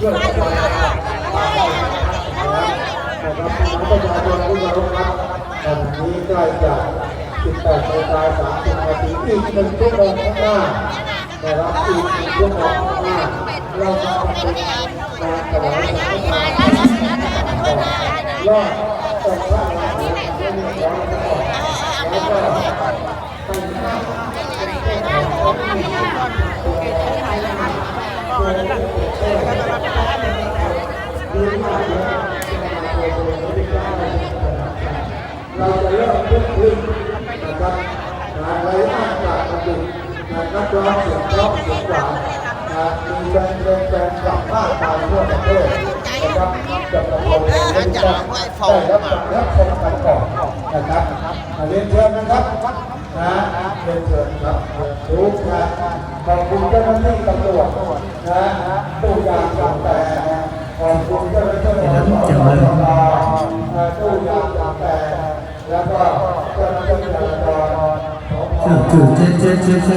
ช่วยประชาชนนะครับของประชาชนที่มาร่วมรับขณะนี้ใกล้จะ18นาฬิกา30นาทีอีกหนึ่งชั่วโมงข้างหน้านะครับอีกหนึ่งชั่วโมงข้างหน้าเราจะทำการถวายสังฆทานยอดส่งพระราชาที่มีความสำคัญแล้วก็ตั้งข้าเป็นผู้ที่ เราจะเริ่มขึ้นขึ้นนะครับงาไรอ้างจากกระดุกงานนักร้องเสียงเพราะเสียงหวานนะมีแฟนเพลงแฟนกลับบ้านตายทั่วประเทศนะครับจะประกอบได้รับฟังรับชมกันก่อนนะครับเรียนเชิญนะครับ นะเรียนเชิญครับทุกท่านขอบคุณเจ้าหน้าที่ตำรวจนะตู้ยามยาแต่ขอบคุณเจ้าหน้าที่ตำรวจตู้ยามยาแต่แล้วก็เจ้าหน้าที่จราจรคือคือเจ๊เจ๊เจ๊เจ๊